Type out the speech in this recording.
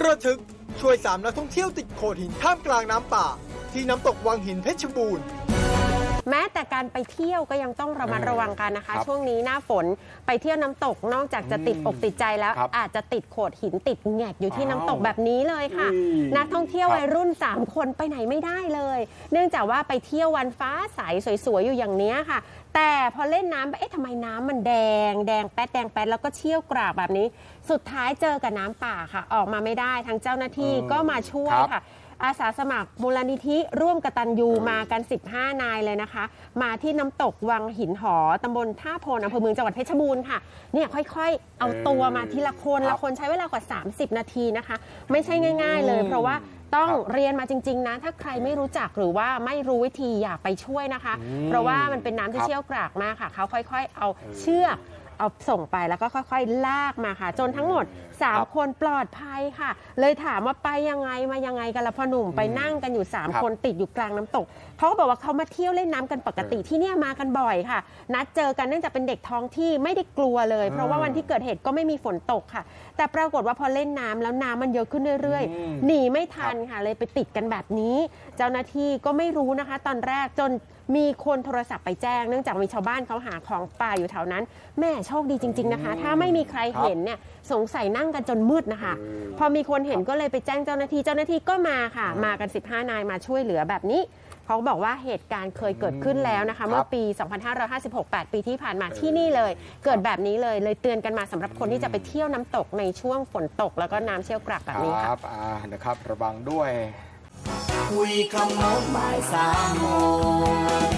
ระทึกช่วยสามนักท่องเที่ยวติดโขดหินท่ามกลางน้ำป่า ที่น้ำตกวังหินเพชรบูรณ์ แม้แต่การไปเที่ยวก็ยังต้องระมัดระวังกันนะคะครับช่วงนี้หน้าฝนไปเที่ยวน้ำตกนอกจากจะติดอกติดใจแล้วครับอาจจะติดโขดหินติดแงกอยู่ที่อ้าวน้ำตกแบบนี้เลยค่ะอุ้ยนักท่องเที่ยวครับวัยรุ่น 3 คนไปไหนไม่ได้เลย เนื่องจากว่าไปเที่ยววันฟ้าใสสวยๆอยู่อย่างเนี้ยค่ะ แต่พอเล่นน้ำไปเอ๊ะทำไมน้ำมันแดง แดงแป๊ดแดงแป๊ดแล้วก็เชี่ยวกรากแบบนี้ สุดท้ายเจอกับน้ำป่าค่ะ ออกมาไม่ได้ทางเจ้าหน้าที่เออก็มาช่วยครับค่ะ อาสาสมัครมูลนิธิร่วมกตันยูมากัน 15 นายเลยนะคะ มาที่น้ำตกวังหินหอตำบลท่าโพนอำเภอเมืองจังหวัดเพชรบูรณ์ค่ะเนี่ยค่อยๆ เอาตัวมาทีละคนครับละคนใช้เวลากว่า 30 นาทีนะคะ ไม่ใช่ง่าย ๆ เลยอืมเพราะว่าต้องครับเรียนมาจริง ๆ นะ ถ้าใครไม่รู้จักหรือว่าไม่รู้วิธีอย่าไปช่วยนะคะอืมเพราะว่ามันเป็นน้ำที่ครับเชี่ยวกรากมากค่ะ เขาค่อย ๆ เอาเชือก เอาส่งไปแล้วก็ค่อยๆ ลากมาค่ะ จนทั้งหมด ครับ3 คนปลอดภัยค่ะ เลยถามว่าไปยังไงมายังไงกันละพ่อหนุ่มไปนั่งกันอยู่ ครับ3 คนติดอยู่กลางน้ำตกเขาก็บอกว่าเขามาเที่ยวเล่นน้ำกันปกติเออที่เนี่ยมากันบ่อยค่ะ นัดเจอกันเนื่องจากเป็นเด็กท้องที่ไม่ได้กลัวเลย เพราะว่าเออวันที่เกิดเหตุก็ไม่มีฝนตกค่ะ แต่ปรากฏว่าพอเล่นน้ำแล้วน้ำมันเยอะขึ้นเรื่อยอืม ๆหนีไม่ทันค่ะเลยไปติดกันแบบนี้ เจ้าหน้าที่ก็ไม่รู้นะคะ ตอนแรกจน มีคนโทรศัพท์ไปแจ้งเนื่องจากมีชาวบ้านเขาหาของป่าอยู่แถวนั้น แม่โชคดีจริง ๆนะคะ ถ้าไม่มีใครเห็นเนี่ยสงสัยนั่งกันจนมืดนะคะเออพอมีคนเห็นก็เลยไปแจ้งเจ้าหน้าที่เจ้าหน้าที่ก็มาค่ะ มากัน 15 นายมาช่วยเหลือแบบนี้เขาบอกว่าเหตุการณ์เคยเกิดขึ้นแล้วนะคะครับเมื่อปี 2556 8 ปีที่ผ่านมาที่นี่เลย เกิดแบบนี้เลยเลยเตือนกันมาสำหรับคนที่จะไปเที่ยวน้ำตกในช่วงฝนตก แล้วก็น้ำเชี่ยวกรากแบบนี้คค่ะรับอ่านะครับระวังด้วย คุยคำโมงบ่ายสามโมง